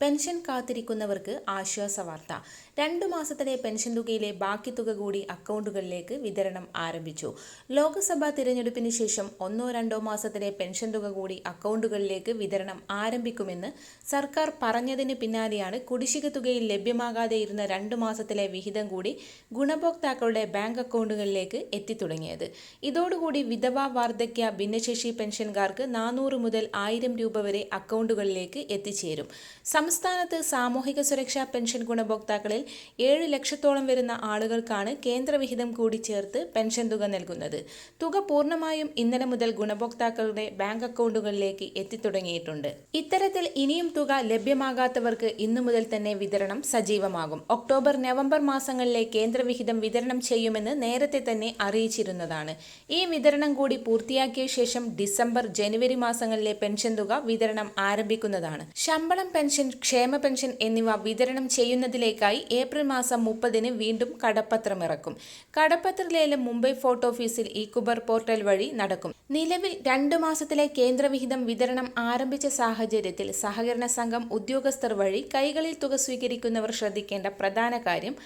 Pension കാത്തിരിക്കുന്നവർക്ക് ആശ്വാസ വാർത്ത. രണ്ടു മാസത്തിലെ പെൻഷൻ തുകയിലെ ബാക്കി തുക കൂടി അക്കൗണ്ടുകളിലേക്ക് വിതരണം ആരംഭിച്ചു. ലോക്സഭാ തിരഞ്ഞെടുപ്പിന് ശേഷം ഒന്നോ രണ്ടോ മാസത്തിലെ പെൻഷൻ തുക കൂടി അക്കൗണ്ടുകളിലേക്ക് വിതരണം ആരംഭിക്കുമെന്ന് സർക്കാർ പറഞ്ഞതിന് പിന്നാലെയാണ് കുടിശ്ശിക തുകയിൽ ലഭ്യമാകാതെ ഇരുന്ന രണ്ടു മാസത്തിലെ വിഹിതം കൂടി ഗുണഭോക്താക്കളുടെ ബാങ്ക് അക്കൗണ്ടുകളിലേക്ക് എത്തിത്തുടങ്ങിയത്. ഇതോടുകൂടി വിധവ വാർദ്ധക്യ ഭിന്നശേഷി പെൻഷൻകാർക്ക് നാനൂറ് മുതൽ ആയിരം രൂപ വരെ അക്കൗണ്ടുകളിലേക്ക് എത്തിച്ചേരും. സംസ്ഥാനത്ത് സാമൂഹിക സുരക്ഷാ പെൻഷൻ ഗുണഭോക്താക്കളിൽ ഏഴ് ലക്ഷത്തോളം വരുന്ന ആളുകൾക്കാണ് കേന്ദ്രവിഹിതം കൂടി ചേർത്ത് പെൻഷൻ തുക നൽകുന്നത്. തുക പൂർണമായും ഇന്നലെ മുതൽ ഗുണഭോക്താക്കളുടെ ബാങ്ക് അക്കൗണ്ടുകളിലേക്ക് എത്തിത്തുടങ്ങിയിട്ടുണ്ട്. ഇത്തരത്തിൽ ഇനിയും തുക ലഭ്യമാകാത്തവർക്ക് ഇന്നു മുതൽ തന്നെ വിതരണം സജീവമാകും. ഒക്ടോബർ നവംബർ മാസങ്ങളിലെ കേന്ദ്രവിഹിതം വിതരണം ചെയ്യുമെന്ന് നേരത്തെ തന്നെ അറിയിച്ചിരുന്നതാണ്. ഈ വിതരണം കൂടി പൂർത്തിയാക്കിയ ശേഷം ഡിസംബർ ജനുവരി മാസങ്ങളിലെ പെൻഷൻ തുക വിതരണം ആരംഭിക്കുന്നതാണ്. ശമ്പളം പെൻഷൻ ക്ഷേമ പെൻഷൻ എന്നിവ വിതരണം ചെയ്യുന്നതിലേക്കായി ഏപ്രിൽ മാസം മുപ്പതിന് വീണ്ടും കടപ്പത്രം ഇറക്കും കടപ്പത്ര ലേലം മുംബൈ ഫോർട്ട് ഓഫീസിൽ ഈ കുബർ പോർട്ടൽ വഴി നടക്കും. നിലവിൽ രണ്ടു മാസത്തിലെ കേന്ദ്രവിഹിതം വിതരണം ആരംഭിച്ച സാഹചര്യത്തിൽ സഹകരണ സംഘം ഉദ്യോഗസ്ഥർ വഴി കൈകളിൽ തുക സ്വീകരിക്കുന്നവർ ശ്രദ്ധിക്കേണ്ട പ്രധാന കാര്യം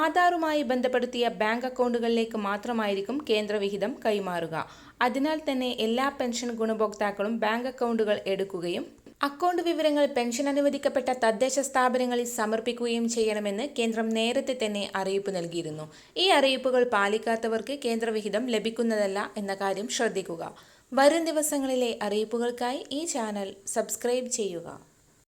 ആധാറുമായി ബന്ധപ്പെടുത്തിയ ബാങ്ക് അക്കൗണ്ടുകളിലേക്ക് മാത്രമായിരിക്കും കേന്ദ്രവിഹിതം കൈമാറുക. അതിനാൽ തന്നെ എല്ലാ പെൻഷൻ ഗുണഭോക്താക്കളും ബാങ്ക് അക്കൗണ്ടുകൾ എടുക്കുകയും അക്കൗണ്ട് വിവരങ്ങൾ പെൻഷൻ അനുവദിക്കപ്പെട്ട തദ്ദേശ സ്ഥാപനങ്ങളിൽ സമർപ്പിക്കുകയും ചെയ്യണമെന്ന് കേന്ദ്രം നേരത്തെ തന്നെ അറിയിപ്പ് നൽകിയിരുന്നു. ഈ അറിയിപ്പുകൾ പാലിക്കാത്തവർക്ക് കേന്ദ്രവിഹിതം ലഭിക്കുന്നതല്ല എന്ന കാര്യം ശ്രദ്ധിക്കുക. വരും ദിവസങ്ങളിലെ അറിയിപ്പുകൾക്കായി ഈ ചാനൽ സബ്സ്ക്രൈബ് ചെയ്യുക.